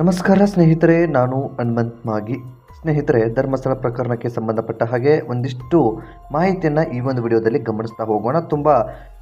ನಮಸ್ಕಾರ ಸ್ನೇಹಿತರೆ, ನಾನು ಹನುಮಂತ್ ಮಾಗಿ. ಸ್ನೇಹಿತರೆ, ಧರ್ಮಸ್ಥಳ ಪ್ರಕರಣಕ್ಕೆ ಸಂಬಂಧಪಟ್ಟ ಹಾಗೆ ಒಂದಿಷ್ಟು ಮಾಹಿತಿಯನ್ನು ಈ ಒಂದು ವಿಡಿಯೋದಲ್ಲಿ ಗಮನಿಸ್ತಾ ಹೋಗೋಣ. ತುಂಬ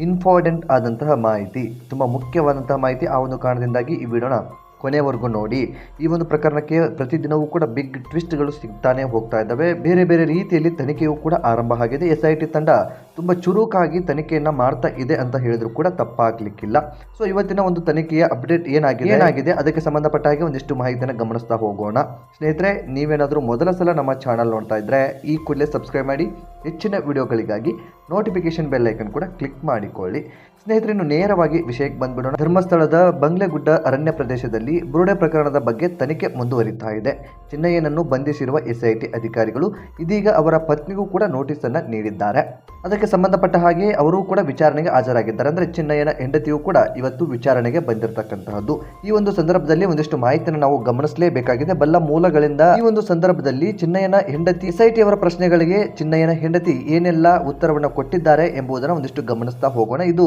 ಇಂಪಾರ್ಟೆಂಟ್ ಆದಂತಹ ಮಾಹಿತಿ, ತುಂಬ ಮುಖ್ಯವಾದಂತಹ ಮಾಹಿತಿ ಆ ಒಂದು ಕಾರಣದಿಂದಾಗಿ ಈ ವಿಡಿಯೋನ ಕೊನೆವರೆಗೂ ನೋಡಿ. ಈ ಒಂದು ಪ್ರಕರಣಕ್ಕೆ ಪ್ರತಿದಿನವೂ ಕೂಡ ಬಿಗ್ ಟ್ವಿಸ್ಟ್ಗಳು ಸಿಗ್ತಾನೆ ಹೋಗ್ತಾ ಇದ್ದಾವೆ. ಬೇರೆ ಬೇರೆ ರೀತಿಯಲ್ಲಿ ತನಿಖೆಯೂ ಕೂಡ ಆರಂಭ ಆಗಿದೆ. ಎಸ್ ಐ ಟಿ ತಂಡ ತುಂಬ ಚುರುಕಾಗಿ ತನಿಖೆಯನ್ನು ಮಾಡ್ತಾ ಇದೆ ಅಂತ ಹೇಳಿದ್ರು ಕೂಡ ತಪ್ಪಾಗ್ಲಿಕ್ಕಿಲ್ಲ. ಸೊ ಇವತ್ತಿನ ಒಂದು ತನಿಖೆಯ ಅಪ್ಡೇಟ್ ಏನಾಗಿದೆ? ಏನಾಗಿದೆ? ಅದಕ್ಕೆ ಸಂಬಂಧಪಟ್ಟ ಹಾಗೆ ಒಂದಿಷ್ಟು ಮಾಹಿತಿಯನ್ನು ಗಮನಿಸ್ತಾ ಹೋಗೋಣ. ಸ್ನೇಹಿತರೆ ನೀವೇನಾದರೂ ಮೊದಲ ಸಲ ನಮ್ಮ ಚಾನಲ್ ನೋಡ್ತಾ ಇದ್ರೆ ಈ ಕೂಡಲೇ ಸಬ್ಸ್ಕ್ರೈಬ್ ಮಾಡಿ ಹೆಚ್ಚಿನ ವಿಡಿಯೋಗಳಿಗಾಗಿ ನೋಟಿಫಿಕೇಶನ್ ಬೆಲ್ ಐಕನ್ ಕೂಡ ಕ್ಲಿಕ್ ಮಾಡಿಕೊಳ್ಳಿ. ಸ್ನೇಹಿತರೆ ಇನ್ನು ನೇರವಾಗಿ ವಿಷಯಕ್ಕೆ ಬಂದ್ಬಿಡೋಣ. ಧರ್ಮಸ್ಥಳದ ಬಂಗ್ಲೆಗುಡ್ಡ ಅರಣ್ಯ ಪ್ರದೇಶದಲ್ಲಿ ಬುರುಡೆ ಪ್ರಕರಣದ ಬಗ್ಗೆ ತನಿಖೆ ಮುಂದುವರಿತಾ ಇದೆ. ಚಿನ್ನಯ್ಯನನ್ನು ಬಂಧಿಸಿರುವ ಎಸ್ಐಟಿ ಅಧಿಕಾರಿಗಳು ಇದೀಗ ಅವರ ಪತ್ನಿಗೂ ಕೂಡ ನೋಟಿಸ್ ಅನ್ನ ನೀಡಿದ್ದಾರೆ. ಅದಕ್ಕೆ ಸಂಬಂಧಪಟ್ಟ ಹಾಗೆ ಅವರು ಕೂಡ ವಿಚಾರಣೆಗೆ ಹಾಜರಾಗಿದ್ದಾರೆ. ಅಂದ್ರೆ ಚಿನ್ನಯ್ಯನ ಹೆಂಡತಿಯು ಕೂಡ ಇವತ್ತು ವಿಚಾರಣೆಗೆ ಬಂದಿರತಕ್ಕಂತಹದ್ದು. ಈ ಒಂದು ಸಂದರ್ಭದಲ್ಲಿ ಒಂದಿಷ್ಟು ಮಾಹಿತಿಯನ್ನು ನಾವು ಗಮನಿಸಲೇಬೇಕಾಗಿದೆ. ಬಲ್ಲ ಮೂಲಗಳಿಂದ ಈ ಒಂದು ಸಂದರ್ಭದಲ್ಲಿ ಚಿನ್ನಯ್ಯನ ಹೆಂಡತಿ ಎಸ್ಐಟಿ ಅವರ ಪ್ರಶ್ನೆಗಳಿಗೆ ಚಿನ್ನಯ್ಯನ ಹೆಂಡತಿ ಏನೆಲ್ಲ ಉತ್ತರವನ್ನು ಕೊಟ್ಟಿದ್ದಾರೆ ಎಂಬುದನ್ನು ಒಂದಿಷ್ಟು ಗಮನಿಸ್ತಾ ಹೋಗೋಣ. ಇದು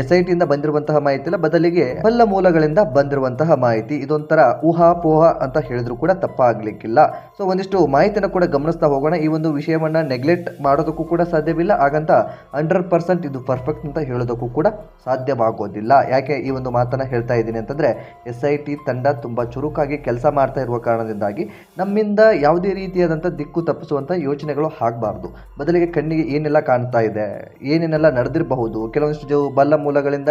ಎಸ್ ಇಂದ ಟಿಯಿಂದ ಬಂದಿರುವಂತಹ ಮಾಹಿತಿ ಇಲ್ಲ ಬದಲಿಗೆ ಬಲ್ಲ ಮೂಲಗಳಿಂದ ಬಂದಿರುವಂತಹ ಮಾಹಿತಿ. ಇದೊಂಥರ ಊಹಾಪೋಹ ಅಂತ ಹೇಳಿದ್ರು ಕೂಡ ತಪ್ಪಾಗ್ಲಿಕ್ಕಿಲ್ಲ. ಸೊ ಒಂದಿಷ್ಟು ಮಾಹಿತಿಯನ್ನು ಕೂಡ ಗಮನಿಸ್ತಾ ಹೋಗೋಣ. ಈ ಒಂದು ವಿಷಯವನ್ನ ನೆಗ್ಲೆಕ್ಟ್ ಮಾಡೋದಕ್ಕೂ ಕೂಡ ಸಾಧ್ಯವಿಲ್ಲ. ಹಾಗಂತ ಹಂಡ್ರೆಡ್ ಪರ್ಸೆಂಟ್ ಇದು ಪರ್ಫೆಕ್ಟ್ ಅಂತ ಹೇಳೋದಕ್ಕೂ ಕೂಡ ಸಾಧ್ಯವಾಗೋದಿಲ್ಲ. ಯಾಕೆ ಈ ಒಂದು ಮಾತನ್ನು ಹೇಳ್ತಾ ಇದ್ದೀನಿ ಅಂತಂದರೆ ಎಸ್ ಐ ಟಿ ತಂಡ ತುಂಬ ಚುರುಕಾಗಿ ಕೆಲಸ ಮಾಡ್ತಾ ಇರುವ ಕಾರಣದಿಂದಾಗಿ ನಮ್ಮಿಂದ ಯಾವುದೇ ರೀತಿಯಾದಂಥ ದಿಕ್ಕು ತಪ್ಪಿಸುವಂಥ ಯೋಚನೆಗಳು ಆಗಬಾರ್ದು. ಬದಲಿಗೆ ಕಣ್ಣಿಗೆ ಏನೆಲ್ಲ ಕಾಣ್ತಾ ಇದೆ, ಏನೇನೆಲ್ಲ ನಡೆದಿರಬಹುದು, ಕೆಲವೊಂದಿಷ್ಟು ಬಲ್ಲ ಮೂಲಗಳಿಂದ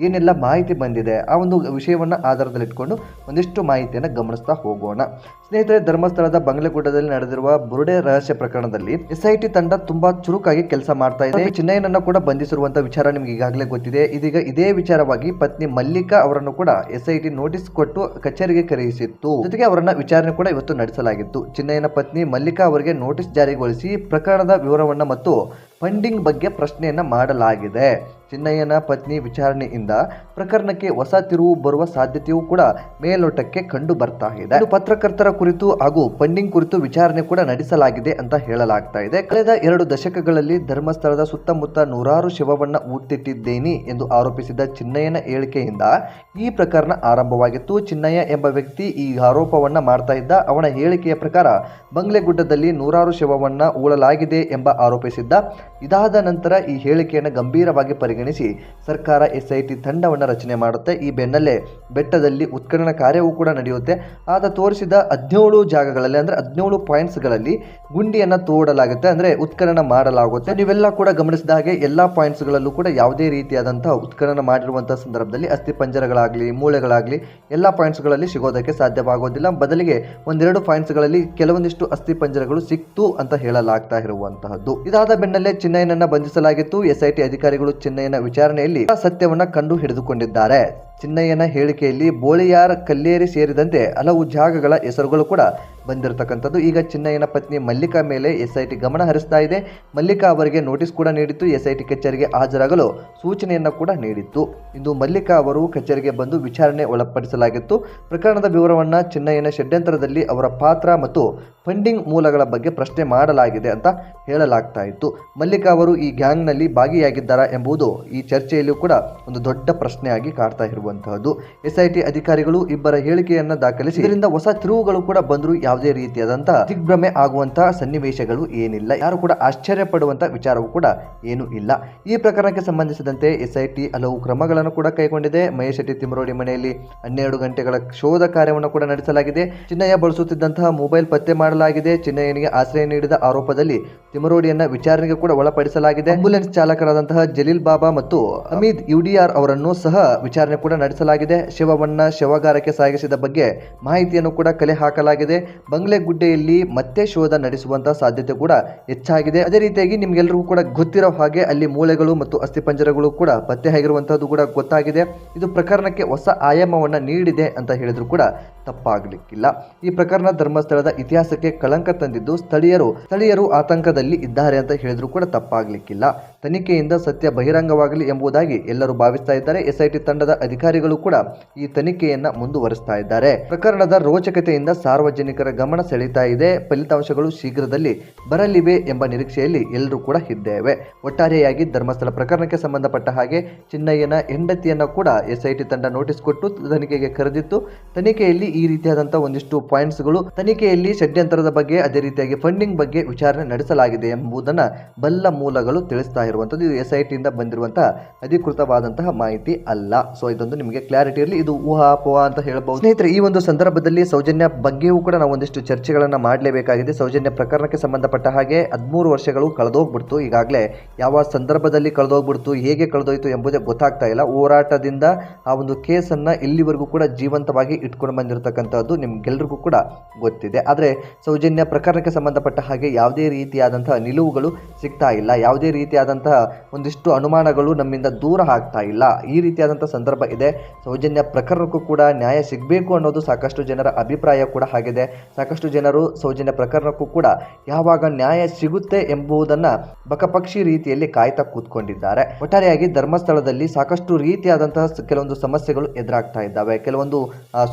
ಏನೆಲ್ಲ ಮಾಹಿತಿ ಬಂದಿದೆ, ಆ ಒಂದು ವಿಷಯವನ್ನು ಆಧಾರದಲ್ಲಿಟ್ಕೊಂಡು ಒಂದಿಷ್ಟು ಮಾಹಿತಿಯನ್ನು ಗಮನಿಸ್ತಾ ಹೋಗೋಣ. ಸ್ನೇಹಿತರೆ, ಧರ್ಮಸ್ಥಳದ ಬಂಗ್ಲೆಗುಡ್ಡದಲ್ಲಿ ನಡೆದಿರುವ ಬುರುಡೆ ರಹಸ್ಯ ಪ್ರಕರಣದಲ್ಲಿ ಎಸ್ಐಟಿ ತಂಡ ತುಂಬಾ ಚುರುಕಾಗಿ ಕೆಲಸ ಮಾಡ್ತಾ ಇದೆ. ಚಿನ್ನಯ್ಯನನ್ನು ಕೂಡ ಬಂಧಿಸಿರುವಂತಹ ವಿಚಾರ ನಿಮ್ಗೆ ಈಗಾಗಲೇ ಗೊತ್ತಿದೆ. ಇದೀಗ ಇದೇ ವಿಚಾರವಾಗಿ ಪತ್ನಿ ಮಲ್ಲಿಕಾ ಅವರನ್ನು ಕೂಡ ಎಸ್ಐಟಿ ನೋಟಿಸ್ ಕೊಟ್ಟು ಕಚೇರಿಗೆ ಕರೆಯಿಸಿತ್ತು. ಜೊತೆಗೆ ಅವರನ್ನ ವಿಚಾರಣೆ ಕೂಡ ಇವತ್ತು ನಡೆಸಲಾಗಿತ್ತು. ಚಿನ್ನಯ್ಯನ ಪತ್ನಿ ಮಲ್ಲಿಕಾ ಅವರಿಗೆ ನೋಟಿಸ್ ಜಾರಿಗೊಳಿಸಿ ಪ್ರಕರಣದ ವಿವರವನ್ನ ಮತ್ತು ಫಂಡಿಂಗ್ ಬಗ್ಗೆ ಪ್ರಶ್ನೆಯನ್ನ ಮಾಡಲಾಗಿದೆ. ಚಿನ್ನಯ್ಯನ ಪತ್ನಿ ವಿಚಾರಣೆಯಿಂದ ಪ್ರಕರಣಕ್ಕೆ ಹೊಸ ತಿರುವು ಬರುವ ಸಾಧ್ಯತೆಯೂ ಕೂಡ ಮೇಲ್ನೋಟಕ್ಕೆ ಕಂಡು ಬರ್ತಾ ಇದೆ. ಪತ್ರಕರ್ತರ ಕುರಿತು ಹಾಗೂ ಫಂಡಿಂಗ್ ಕುರಿತು ವಿಚಾರಣೆ ಕೂಡ ನಡೆಸಲಾಗಿದೆ ಅಂತ ಹೇಳಲಾಗ್ತಾ ಇದೆ. ಕಳೆದ ಎರಡು ದಶಕಗಳಲ್ಲಿ ಧರ್ಮಸ್ಥಳದ ಸುತ್ತಮುತ್ತ ನೂರಾರು ಶವವನ್ನ ಊತ್ತಿಟ್ಟಿದ್ದೇನೆ ಎಂದು ಆರೋಪಿಸಿದ ಚಿನ್ನಯ್ಯನ ಹೇಳಿಕೆಯಿಂದ ಈ ಪ್ರಕರಣ ಆರಂಭವಾಗಿತ್ತು. ಚಿನ್ನಯ್ಯ ಎಂಬ ವ್ಯಕ್ತಿ ಈ ಆರೋಪವನ್ನ ಮಾಡ್ತಾ ಇದ್ದ. ಅವನ ಹೇಳಿಕೆಯ ಪ್ರಕಾರ ಬಂಗ್ಲೆಗುಡ್ಡದಲ್ಲಿ ನೂರಾರು ಶವವನ್ನ ಊಳಲಾಗಿದೆ ಎಂಬ ಆರೋಪಿಸಿದ್ದ. ಇದಾದ ನಂತರ ಈ ಹೇಳಿಕೆಯನ್ನು ಗಂಭೀರವಾಗಿ ಪರಿಗಣಿಸಿ ಸರ್ಕಾರ ಎಸ್ಐಟಿ ತಂಡವನ್ನು ರಚನೆ ಮಾಡುತ್ತೆ. ಈ ಬೆನ್ನಲ್ಲೇ ಬೆಟ್ಟದಲ್ಲಿ ಉತ್ಖನನ ಕಾರ್ಯವೂ ಕೂಡ ನಡೆಯುತ್ತೆ. ಆತ ತೋರಿಸಿದ ಹದಿನೇಳು ಜಾಗಗಳಲ್ಲಿ ಅಂದರೆ ಹದಿನೇಳು ಪಾಯಿಂಟ್ಸ್ಗಳಲ್ಲಿ ಗುಂಡಿಯನ್ನು ತೋಡಲಾಗುತ್ತೆ. ಅಂದ್ರೆ ಉತ್ಖನನ ಮಾಡಲಾಗುತ್ತೆ. ನೀವೆಲ್ಲ ಕೂಡ ಗಮನಿಸಿದ ಹಾಗೆ ಎಲ್ಲ ಪಾಯಿಂಟ್ಸ್ಗಳಲ್ಲೂ ಕೂಡ ಯಾವುದೇ ರೀತಿಯಾದಂತಹ ಉತ್ಖನನ ಮಾಡಿರುವಂತಹ ಸಂದರ್ಭದಲ್ಲಿ ಅಸ್ಥಿಪಂಜರಗಳಾಗಲಿ ಮೂಳೆಗಳಾಗಲಿ ಎಲ್ಲ ಪಾಯಿಂಟ್ಸ್ಗಳಲ್ಲಿ ಸಿಗೋದಕ್ಕೆ ಸಾಧ್ಯವಾಗೋದಿಲ್ಲ. ಬದಲಿಗೆ ಒಂದೆರಡು ಪಾಯಿಂಟ್ಸ್ಗಳಲ್ಲಿ ಕೆಲವೊಂದಿಷ್ಟು ಅಸ್ಥಿಪಂಜರಗಳು ಸಿಕ್ತು ಅಂತ ಹೇಳಲಾಗ್ತಾ ಇರುವಂತಹದ್ದು. ಇದಾದ ಬೆನ್ನಲ್ಲೇ ಚೆನ್ನೈನನ್ನ ಬಂಧಿಸಲಾಗಿತ್ತು. ಎಸ್ಐಟಿ ಅಧಿಕಾರಿಗಳು ವಿಚಾರಣೆಯಲ್ಲಿ ಸತ್ಯವನ್ನ ಕಂಡು ಹಿಡಿದುಕೊಂಡಿದ್ದಾರೆ ಚಿನ್ನಯ್ಯನ ಹೇಳಿಕೆಯಲ್ಲಿ ಬೋಳಿಯಾರ್ ಕಲ್ಲೇರಿ ಸೇರಿದಂತೆ ಹಲವು ಜಾಗಗಳ ಹೆಸರುಗಳು ಕೂಡ ಬಂದಿರತಕ್ಕಂಥದ್ದು. ಈಗ ಚಿನ್ನಯ್ಯನ ಪತ್ನಿ ಮಲ್ಲಿಕಾ ಮೇಲೆ ಎಸ್ಐಟಿ ಗಮನ ಹರಿಸ್ತಾ ಇದೆ. ಮಲ್ಲಿಕಾ ಅವರಿಗೆ ನೋಟಿಸ್ ಕೂಡ ನೀಡಿತ್ತು. ಎಸ್ಐಟಿ ಕಚೇರಿಗೆ ಹಾಜರಾಗಲು ಸೂಚನೆಯನ್ನು ಕೂಡ ನೀಡಿತ್ತು. ಇಂದು ಮಲ್ಲಿಕಾ ಅವರು ಕಚೇರಿಗೆ ಬಂದು ವಿಚಾರಣೆ ಒಳಪಡಿಸಲಾಗಿತ್ತು. ಪ್ರಕರಣದ ವಿವರವನ್ನ ಚಿನ್ನಯ್ಯನ ಷಡ್ಯಂತ್ರದಲ್ಲಿ ಅವರ ಪಾತ್ರ ಮತ್ತು ಫಂಡಿಂಗ್ ಮೂಲಗಳ ಬಗ್ಗೆ ಪ್ರಶ್ನೆ ಮಾಡಲಾಗಿದೆ ಅಂತ ಹೇಳಲಾಗ್ತಾ ಇತ್ತು. ಮಲ್ಲಿಕಾ ಅವರು ಈ ಗ್ಯಾಂಗ್ನಲ್ಲಿ ಭಾಗಿಯಾಗಿದ್ದಾರಾ ಎಂಬುದು ಈ ಚರ್ಚೆಯಲ್ಲೂ ಕೂಡ ಒಂದು ದೊಡ್ಡ ಪ್ರಶ್ನೆಯಾಗಿ ಕಾಡ್ತಾ ಇರುವಂತಹದ್ದು ಎಸ್ಐಟಿ ಅಧಿಕಾರಿಗಳು ಇಬ್ಬರ ಹೇಳಿಕೆಯನ್ನ ದಾಖಲಿಸಿ ಇದರಿಂದ ಹೊಸ ತಿರುವುಗಳು ಕೂಡ ಬಂದರೂ ಯಾವುದೇ ರೀತಿಯಾದಂತಹ ದಿಗ್ಭ್ರಮೆ ಆಗುವಂತಹ ಸನ್ನಿವೇಶಗಳು ಏನಿಲ್ಲ. ಯಾರು ಕೂಡ ಆಶ್ಚರ್ಯ ಪಡುವಂತಹ ವಿಚಾರವೂ ಕೂಡ ಏನೂ ಇಲ್ಲ. ಈ ಪ್ರಕರಣಕ್ಕೆ ಸಂಬಂಧಿಸಿದಂತೆ ಎಸ್ಐಟಿ ಹಲವು ಕ್ರಮಗಳನ್ನು ಕೂಡ ಕೈಗೊಂಡಿದೆ. ಮಹೇಶ್ ಶೆಟ್ಟಿ ತಿಮರೋಡಿ ಮನೆಯಲ್ಲಿ ಹನ್ನೆರಡು ಗಂಟೆಗಳ ಶೋಧ ಕಾರ್ಯವನ್ನು ಕೂಡ ನಡೆಸಲಾಗಿದೆ. ಚಿನ್ನಯ್ಯ ಬಳಸುತ್ತಿದ್ದಂತಹ ಮೊಬೈಲ್ ಪತ್ತೆ ಮಾಡಲಾಗಿದೆ. ಚಿನ್ನಯ್ಯನಿಗೆ ಆಶ್ರಯ ನೀಡಿದ ಆರೋಪದಲ್ಲಿ ತಿಮರೋಡಿಯನ್ನ ವಿಚಾರಣೆಗೆ ಕೂಡ ಒಳಪಡಿಸಲಾಗಿದೆ. ಆಂಬುಲೆನ್ಸ್ ಚಾಲಕರಾದಂತಹ ಜಲೀಲ್ ಬಾಬಾ ಮತ್ತು ಅಮೀದ್ ಯುಡಿಆರ್ ಅವರನ್ನು ಸಹ ವಿಚಾರಣೆ ಕೂಡ ನಡೆಸಲಾಗಿದೆ. ಶಿವವನ್ನ ಶವಗಾರಕ್ಕೆ ಸಾಗಿಸಿದ ಬಗ್ಗೆ ಮಾಹಿತಿಯನ್ನು ಕೂಡ ಕಲೆ ಹಾಕಲಾಗಿದೆ. ಬಂಗ್ಲೆಗುಡ್ಡೆಯಲ್ಲಿ ಮತ್ತೆ ಶೋಧ ನಡೆಸುವಂತಹ ಸಾಧ್ಯತೆ ಕೂಡ ಹೆಚ್ಚಾಗಿದೆ. ಅದೇ ರೀತಿಯಾಗಿ ನಿಮ್ಗೆಲ್ರಿಗೂ ಕೂಡ ಗೊತ್ತಿರೋ ಹಾಗೆ ಅಲ್ಲಿ ಮೂಳೆಗಳು ಮತ್ತು ಅಸ್ಥಿಪಂಜರಗಳು ಕೂಡ ಪತ್ತೆ ಆಗಿರುವಂತಹದ್ದು ಕೂಡ ಗೊತ್ತಾಗಿದೆ. ಇದು ಪ್ರಕರಣಕ್ಕೆ ಹೊಸ ಆಯಾಮವನ್ನ ನೀಡಿದೆ ಅಂತ ಹೇಳಿದ್ರು ಕೂಡ ತಪ್ಪಾಗಲಿಕ್ಕಿಲ್ಲ. ಈ ಪ್ರಕರಣ ಧರ್ಮಸ್ಥಳದ ಇತಿಹಾಸಕ್ಕೆ ಕಳಂಕ ತಂದಿದ್ದು ಸ್ಥಳೀಯರು ಸ್ಥಳೀಯರು ಆತಂಕದಲ್ಲಿ ಇದ್ದಾರೆ ಅಂತ ಹೇಳಿದ್ರು ಕೂಡ ತಪ್ಪಾಗಲಿಕ್ಕಿಲ್ಲ. ತನಿಖೆಯಿಂದ ಸತ್ಯ ಬಹಿರಂಗವಾಗಲಿ ಎಂಬುದಾಗಿ ಎಲ್ಲರೂ ಭಾವಿಸ್ತಾ ಇದ್ದಾರೆ. ಎಸ್ಐಟಿ ತಂಡದ ಅಧಿಕಾರಿ ಅಧಿಕಾರಿಗಳು ಕೂಡ ಈ ತನಿಖೆಯನ್ನ ಮುಂದುವರಿಸ್ತಾ ಇದ್ದಾರೆ. ಪ್ರಕರಣದ ರೋಚಕತೆಯಿಂದ ಸಾರ್ವಜನಿಕರ ಗಮನ ಸೆಳೀತಾ ಇದೆ. ಫಲಿತಾಂಶಗಳು ಶೀಘ್ರದಲ್ಲಿ ಬರಲಿವೆ ಎಂಬ ನಿರೀಕ್ಷೆಯಲ್ಲಿ ಎಲ್ಲರೂ ಕೂಡ ಇದ್ದೇವೆ. ಒಟ್ಟಾರೆಯಾಗಿ ಧರ್ಮಸ್ಥಳ ಪ್ರಕರಣಕ್ಕೆ ಸಂಬಂಧಪಟ್ಟ ಹಾಗೆ ಚಿನ್ನಯ್ಯನ ಹೆಂಡತಿಯನ್ನ ಕೂಡ ಎಸ್ಐಟಿ ತಂಡ ನೋಟಿಸ್ ಕೊಟ್ಟು ತನಿಖೆಗೆ ಕರೆದಿತ್ತು. ತನಿಖೆಯಲ್ಲಿ ಈ ರೀತಿಯಾದಂತಹ ಒಂದಿಷ್ಟು ಪಾಯಿಂಟ್ಸ್ಗಳು ತನಿಖೆಯಲ್ಲಿ ಷಡ್ಯಂತರದ ಬಗ್ಗೆ, ಅದೇ ರೀತಿಯಾಗಿ ಫಂಡಿಂಗ್ ಬಗ್ಗೆ ವಿಚಾರಣೆ ನಡೆಸಲಾಗಿದೆ ಎಂಬುದನ್ನ ಬಲ್ಲ ಮೂಲಗಳು ತಿಳಿಸ್ತಾ ಇರುವಂತದ್ದು. ಇದು ಎಸ್ಐಟಿಯಿಂದ ಬಂದಿರುವಂತಹ ಅಧಿಕೃತವಾದಂತಹ ಮಾಹಿತಿ ಅಲ್ಲ. ಸೊ ಇದೊಂದು ನಿಮಗೆ ಕ್ಲಾರಿಟಿ ಇರಲಿ. ಇದು ಊಹಾಪೋಹ ಅಂತ ಹೇಳಬಹುದು. ಸ್ನೇಹಿತರೆ, ಈ ಒಂದು ಸಂದರ್ಭದಲ್ಲಿ ಸೌಜನ್ಯ ಬಗ್ಗೆಯೂ ಕೂಡ ನಾವು ಒಂದಿಷ್ಟು ಚರ್ಚೆಗಳನ್ನ ಮಾಡಲೇಬೇಕಾಗಿದೆ. ಸೌಜನ್ಯ ಪ್ರಕರಣಕ್ಕೆ ಸಂಬಂಧಪಟ್ಟ ಹಾಗೆ ಹದಿಮೂರು ವರ್ಷಗಳು ಕಳೆದೋಗ್ಬಿಡ್ತು. ಈಗಾಗಲೇ ಯಾವ ಸಂದರ್ಭದಲ್ಲಿ ಕಳೆದೋಗ್ಬಿಡ್ತು, ಹೇಗೆ ಕಳೆದೋಯ್ತು ಎಂಬುದೇ ಗೊತ್ತಾಗ್ತಾ ಇಲ್ಲ. ಹೋರಾಟದಿಂದ ಆ ಒಂದು ಕೇಸನ್ನ ಇಲ್ಲಿವರೆಗೂ ಕೂಡ ಜೀವಂತವಾಗಿ ಇಟ್ಕೊಂಡು ಬಂದಿರತಕ್ಕಂಥದ್ದು ನಿಮ್ಗೆಲ್ರಿಗೂ ಕೂಡ ಗೊತ್ತಿದೆ. ಆದರೆ ಸೌಜನ್ಯ ಪ್ರಕರಣಕ್ಕೆ ಸಂಬಂಧಪಟ್ಟ ಹಾಗೆ ಯಾವುದೇ ರೀತಿಯಾದಂತಹ ನಿಲುವುಗಳು ಸಿಗ್ತಾ ಇಲ್ಲ. ಯಾವುದೇ ರೀತಿಯಾದಂತಹ ಒಂದಿಷ್ಟು ಅನುಮಾನಗಳು ನಮ್ಮಿಂದ ದೂರ ಆಗ್ತಾ ಇಲ್ಲ. ಈ ರೀತಿಯಾದಂತಹ ಸಂದರ್ಭ ಇದೆ. ಸೌಜನ್ಯ ಪ್ರಕರಣಕ್ಕೂ ಕೂಡ ನ್ಯಾಯ ಸಿಗಬೇಕು ಅನ್ನೋದು ಸಾಕಷ್ಟು ಜನರ ಅಭಿಪ್ರಾಯ ಕೂಡ ಆಗಿದೆ. ಸಾಕಷ್ಟು ಜನರು ಸೌಜನ್ಯ ಪ್ರಕರಣಕ್ಕೂ ಕೂಡ ಯಾವಾಗ ನ್ಯಾಯ ಸಿಗುತ್ತೆ ಎಂಬುದನ್ನ ಬಕಪಕ್ಷಿ ರೀತಿಯಲ್ಲಿ ಕಾಯ್ತಾ ಕೂತ್ಕೊಂಡಿದ್ದಾರೆ. ಒಟ್ಟಾರೆಯಾಗಿ ಧರ್ಮಸ್ಥಳದಲ್ಲಿ ಸಾಕಷ್ಟು ರೀತಿಯಾದಂತಹ ಕೆಲವೊಂದು ಸಮಸ್ಯೆಗಳು ಎದುರಾಗ್ತಾ ಇದ್ದಾವೆ. ಕೆಲವೊಂದು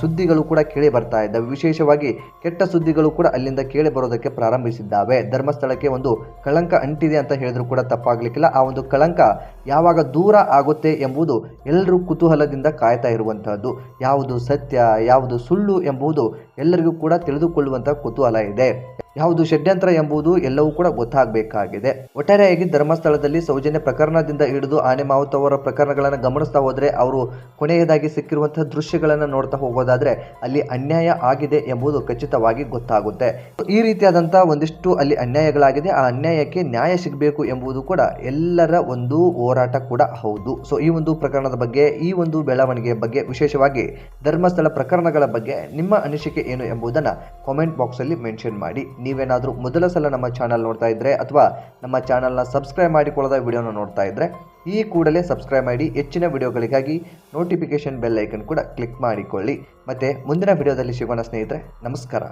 ಸುದ್ದಿಗಳು ಕೂಡ ಕೇಳಿ ಬರ್ತಾ ಇದ್ದಾವೆ. ವಿಶೇಷವಾಗಿ ಕೆಟ್ಟ ಸುದ್ದಿಗಳು ಕೂಡ ಅಲ್ಲಿಂದ ಕೇಳಿ ಬರೋದಕ್ಕೆ ಪ್ರಾರಂಭಿಸಿದ್ದಾವೆ. ಧರ್ಮಸ್ಥಳಕ್ಕೆ ಒಂದು ಕಳಂಕ ಅಂಟಿದೆ ಅಂತ ಹೇಳಿದ್ರು ಕೂಡ ತಪ್ಪಾಗ್ಲಿಕ್ಕಿಲ್ಲ. ಆ ಒಂದು ಕಳಂಕ ಯಾವಾಗ ದೂರ ಆಗುತ್ತೆ ಎಂಬುದು ಎಲ್ಲರೂ ಕುತೂಹಲದಿಂದ ಕಾಯ್ತಾ ಇರುವಂತಹದ್ದು. ಯಾವುದು ಸತ್ಯ, ಯಾವುದು ಸುಳ್ಳು ಎಂಬುದು ಎಲ್ಲರಿಗೂ ಕೂಡ ತಿಳಿದುಕೊಳ್ಳುವಂತಹ ಕುತೂಹಲ ಇದೆ. ಯಾವುದು ಷಡ್ಯಂತ್ರ ಎಂಬುದು ಎಲ್ಲವೂ ಕೂಡ ಗೊತ್ತಾಗಬೇಕಾಗಿದೆ. ಒಟ್ಟಾರೆಯಾಗಿ ಧರ್ಮಸ್ಥಳದಲ್ಲಿ ಸೌಜನ್ಯ ಪ್ರಕರಣದಿಂದ ಹಿಡಿದು ಆನೆ ಮಾವುತ್ ಅವರ ಪ್ರಕರಣಗಳನ್ನು ಗಮನಿಸ್ತಾ ಹೋದರೆ ಅವರು ಕೊನೆಯದಾಗಿ ಸಿಕ್ಕಿರುವಂತಹ ದೃಶ್ಯಗಳನ್ನು ನೋಡ್ತಾ ಹೋಗೋದಾದ್ರೆ ಅಲ್ಲಿ ಅನ್ಯಾಯ ಆಗಿದೆ ಎಂಬುದು ಖಚಿತವಾಗಿ ಗೊತ್ತಾಗುತ್ತೆ. ಈ ರೀತಿಯಾದಂತಹ ಒಂದಿಷ್ಟು ಅಲ್ಲಿ ಅನ್ಯಾಯಗಳಾಗಿದೆ. ಆ ಅನ್ಯಾಯಕ್ಕೆ ನ್ಯಾಯ ಸಿಗಬೇಕು ಎಂಬುದು ಕೂಡ ಎಲ್ಲರ ಒಂದು ಹೋರಾಟ ಕೂಡ ಹೌದು. ಸೊ ಈ ಒಂದು ಪ್ರಕರಣದ ಬಗ್ಗೆ, ಈ ಒಂದು ಬೆಳವಣಿಗೆಯ ಬಗ್ಗೆ ವಿಶೇಷವಾಗಿ ಧರ್ಮಸ್ಥಳ ಪ್ರಕರಣಗಳ ಬಗ್ಗೆ ನಿಮ್ಮ ಅನಿಸಿಕೆ ಏನು ಎಂಬುದನ್ನು ಕಾಮೆಂಟ್ ಬಾಕ್ಸಲ್ಲಿ ಮೆನ್ಷನ್ ಮಾಡಿ. ನೀವೇನಾದರೂ ಮೊದಲ ಸಲ ನಮ್ಮ ಚಾನಲ್ ನೋಡ್ತಾ ಇದ್ದರೆ ಅಥವಾ ನಮ್ಮ ಚಾನಲ್ನ ಸಬ್ಸ್ಕ್ರೈಬ್ ಮಾಡಿಕೊಳ್ಳದ ವಿಡಿಯೋನ ನೋಡ್ತಾ ಇದ್ದರೆ ಈ ಕೂಡಲೇ ಸಬ್ಸ್ಕ್ರೈಬ್ ಮಾಡಿ ಹೆಚ್ಚಿನ ವಿಡಿಯೋಗಳಿಗಾಗಿ ನೋಟಿಫಿಕೇಷನ್ ಬೆಲ್ ಐಕನ್ ಕೂಡ ಕ್ಲಿಕ್ ಮಾಡಿಕೊಳ್ಳಿ. ಮತ್ತು ಮುಂದಿನ ವಿಡಿಯೋದಲ್ಲಿ ಸಿಗೋಣ ಸ್ನೇಹಿತರೆ, ನಮಸ್ಕಾರ.